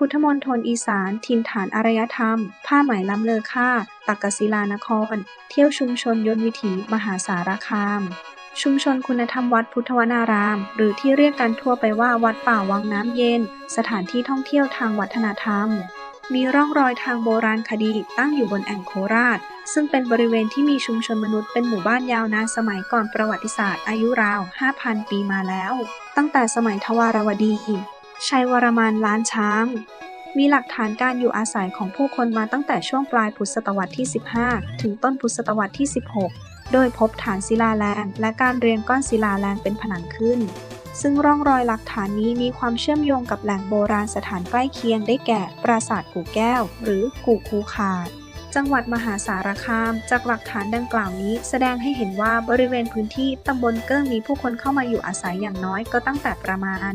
พุทธมณฑลอีสาน ถิ่นฐานอารยธรรม ผ้าไหมล้ำเลอค่า ตักกศิลานคร เที่ยวชุมชนยนต์วิถี มหาสารคาม ชุมชนคุณธรรมวัดพุทธวนาราม หรือที่เรียกกันทั่วไปว่าวัดป่าวังน้ำเย็น สถานที่ท่องเที่ยวทางวัฒนธรรม มีร่องรอยทางโบราณคดีตั้งอยู่บนแอ่งโคราช ซึ่งเป็นบริเวณที่มีชุมชนมนุษย์เป็นหมู่บ้านยาวนานสมัยก่อนประวัติศาสตร์อายุราว 5,000 ปีมาแล้ว ตั้งแต่สมัยทวารวดี ชัยวรมันล้านช้าง มีหลักฐานการอยู่อาศัยของผู้คนมาตั้งแต่ช่วงปลายพุทธศตวรรษที่ 15 ถึงต้นพุทธศตวรรษที่ 16 โดยพบฐานศิลาแรงและการเรียงก้อนศิลาแรงเป็นผนังขึ้น ซึ่งร่องรอยหลักฐานนี้มีความเชื่อมโยงกับแหล่งโบราณสถานใกล้เคียงได้แก่ ปราสาทกู่แก้ว หรือกู่คูขาดจังหวัดมหาสารคาม จากหลักฐานดังกล่าวนี้ แสดงให้เห็นว่าบริเวณพื้นที่ตำบลเกิ้งมีผู้คนเข้ามาอยู่อาศัยอย่างน้อยก็ตั้งแต่ประมาณ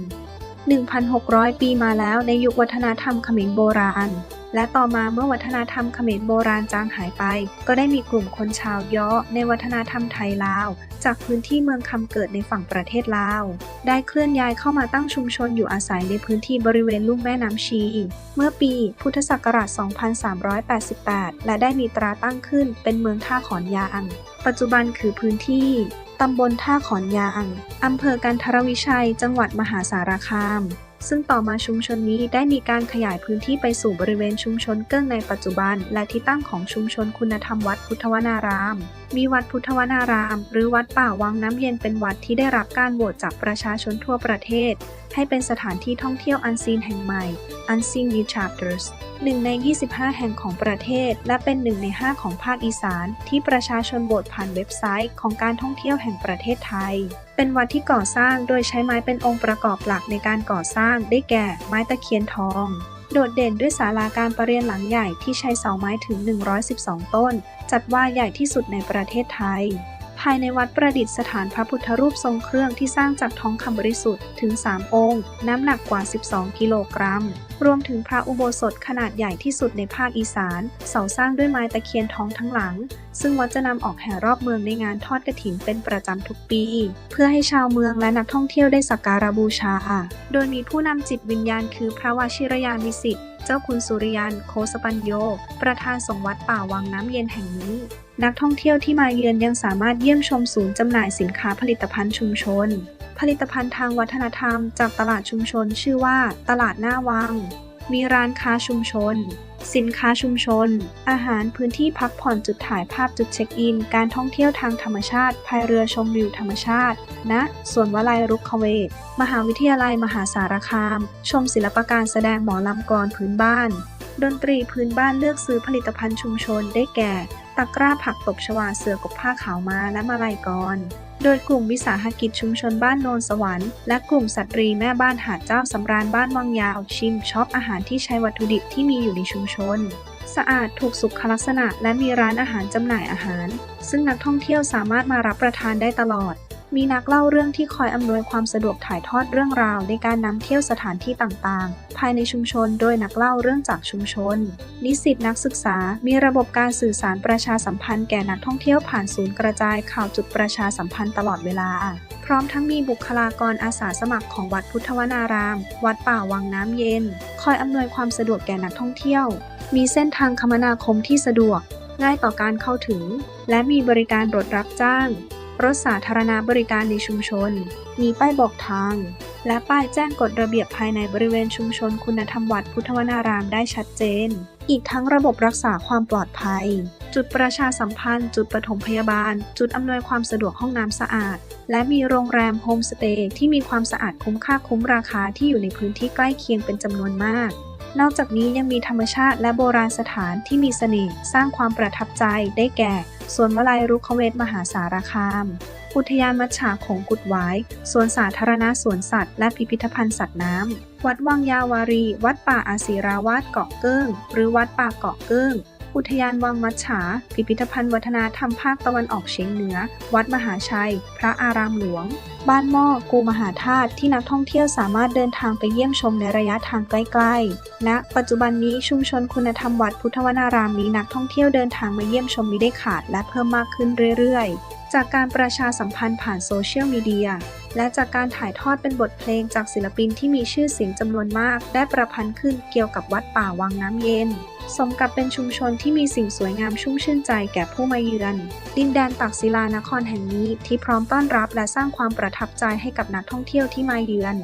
1,600 ปีมาแล้วในยุควัฒนธรรมเขมรโบราณ และต่อมาเมื่อวัฒนธรรมเขมรโบราณจางหายไป ก็ได้มีกลุ่มคนชาวย้อในวัฒนธรรมไทยลาว จากพื้นที่เมืองคำเกิดในฝั่งประเทศลาว ได้เคลื่อนย้ายเข้ามาตั้งชุมชนอยู่อาศัยในพื้นที่บริเวณลุ่มแม่น้ำชี เมื่อปีพุทธศักราช 2388 และได้มีตราตั้งขึ้นเป็นเมืองท่าขอนยางปัจจุบันคือพื้นที่ ตำบลท่าขอนยาง อำเภอกันทรวิชัย จังหวัดมหาสารคาม ซึ่งต่อมาชุมชนนี้ได้มีการขยายพื้นที่ไปสู่บริเวณชุมชนเกิ้งในปัจจุบัน และที่ตั้งของชุมชนคุณธรรมวัดพุทธวนาราม มีวัดพุทธวนาราม หรือวัดป่าวังน้ำเย็นเป็นวัดที่ได้รับการโหวตจากประชาชนทั่วประเทศ ให้เป็นสถานที่ท่องเที่ยวอันซีนแห่งใหม่ Unseen New Chapters หนึ่งใน 25 แห่งของประเทศ และเป็นหนึ่งใน 5 ของภาคอีสาน ที่ประชาชนโหวตผ่านเว็บไซต์ของการท่องเที่ยวแห่งประเทศไทย เป็นวัดที่ก่อสร้างโดยใช้ไม้เป็นองค์ประกอบหลักในการก่อสร้างได้แก่ ไม้ตะเคียนทองโดดเด่นด้วยศาลาการประเรียนหลังใหญ่ที่ใช้เสาไม้ถึง 112 ต้น จัดว่าใหญ่ที่สุดในประเทศไทย ภายในวัดประดิษฐานพระพุทธรูปทรงเครื่องที่สร้างจากทองคำบริสุทธิ์ถึง 3 องค์ น้ำหนักกว่า 12 กิโลกรัม รวมถึงพระอุโบสถขนาดใหญ่ที่สุดในภาคอีสาน เสาสร้างด้วยไม้ตะเคียนทองทั้งหลัง ซึ่งวัดจะนำออกแห่รอบเมืองในงานทอดกระถินเป็นประจำทุกปี เพื่อให้ชาวเมืองและนักท่องเที่ยวได้สักการะบูชา โดยมีผู้นำจิตวิญญาณคือพระวชิรยานวิสิทธิ์เจ้าคุณสุริยัน โคสปัญโย ประธานสงฆ์วัดป่าวังน้ำเย็นแห่งนี้ นักท่องเที่ยวที่มาเยือนยังสามารถเยี่ยมชมศูนย์จำหน่ายสินค้าผลิตภัณฑ์ชุมชน ลิตภัณฑ์ทางวัฒนธรรมจากตลาดชุมชนชื่อว่า ตลาดหน้าวัง มีร้านค้าชุมชน สินค้าชุมชน อาหารพื้นที่พักผ่อนจุดถ่ายภาพจุดเช็คอิน การท่องเที่ยวทางธรรมชาติพายเรือชมวิวธรรมชาติณนะสวนวลัยรุกขเวทมหาวิทยาลัยมหาสารคาม ชมศิลปการแสดงหมอลำกรพื้นบ้าน ดนตรีพื้นบ้านเลือกซื้อผลิตภัณฑ์ชุมชนได้แก่ ตะกร้าผักตบชวาเสือกบผ้าขาวมาและมาลัยกร โดยกลุ่มวิสาหกิจชุมชนบ้านโนนสวรรค์และกลุ่มสตรีแม่บ้านหาดเจ้าสำราญบ้านวังยาวชิมช็อปอาหารที่ใช้วัตถุดิบที่มีอยู่ในชุมชน สะอาดถูกสุขลักษณะและมีร้านอาหารจำหน่ายอาหาร ซึ่งนักท่องเที่ยวสามารถมารับประทานได้ตลอด มีนักเล่าเรื่องที่คอยอำนวยความสะดวกถ่ายทอดเรื่องราวในการนำเที่ยวสถานที่ต่างๆ ภายในชุมชนโดยนักเล่าเรื่องจากชุมชน นิสิตนักศึกษา มีระบบการสื่อสารประชาสัมพันธ์แก่นักท่องเที่ยวผ่านศูนย์กระจายข่าวจุดประชาสัมพันธ์ตลอดเวลา พร้อมทั้งมีบุคลากรอาสาสมัครของวัดพุทธวนาราม วัดป่าวังน้ำเย็น คอยอำนวยความสะดวกแก่นักท่องเที่ยว มีเส้นทางคมนาคมที่สะดวก ง่ายต่อการเข้าถึง และมีบริการรถรับจ้าง รถสาธารณบริการในชุมชน มีป้ายบอกทาง และป้ายแจ้งกฎระเบียบภายในบริเวณชุมชนคุณธรรมวัดพุทธวนารามได้ชัดเจน อีกทั้งระบบรักษาความปลอดภัย จุดประชาสัมพันธ์ จุดปฐมพยาบาล จุดอำนวยความสะดวกห้องน้ำสะอาด และมีโรงแรมโฮมสเตย์ที่มีความสะอาดคุ้มค่าคุ้มราคาที่อยู่ในพื้นที่ใกล้เคียงเป็นจำนวนมากนอกจากนี้ยังมีธรรมชาติและโบราณสถานที่มีเสน่ห์สร้างความประทับใจได้แก่สวนวลัยรุกขเวทมหาสารคาม อุทยานมัชฉาของกุดไวายสวนสาธารณะสวนสัตว์ และพิพิธภัณฑ์สัตว์น้ำ วัดวังยาวารี วัดป่าอาศิราวาสเกาะเกิ้ง หรือวัดป่าเกาะเกิ้ง อุทยานวังมัชฉา พิพิธภัณฑ์วัฒนธรรมภาคตะวันออกเฉียงเหนือ วัดมหาชัย พระอารามหลวง บ้านหม้อกูมหาธาตุที่นักท่องเที่ยวสามารถเดินทางไปเยี่ยมชมในระยะทางใกล้ๆณปัจจุบันนี้ชุมชนคุณธรรมวัดพุทธวนารามมีนักท่องเที่ยวเดินทางมาเยี่ยมชมมิได้ขาดและเพิ่มมากขึ้นเรื่อยๆ จากการประชาสัมพันธ์ผ่านโซเชียลมีเดียและจากการถ่ายทอดเป็นบทเพลงจากศิลปินที่มีชื่อเสียงจำนวนมาก ได้ประพันธ์ขึ้นเกี่ยวกับวัดป่าวังน้ำเย็น สมกับเป็นชุมชนที่มีสิ่งสวยงามชุ่มชื่นใจแก่ผู้มาเยือน ดินแดนตักศิลานครแห่งนี้ที่พร้อมต้อนรับและสร้างความประทับใจให้กับนักท่องเที่ยวที่มาเยือน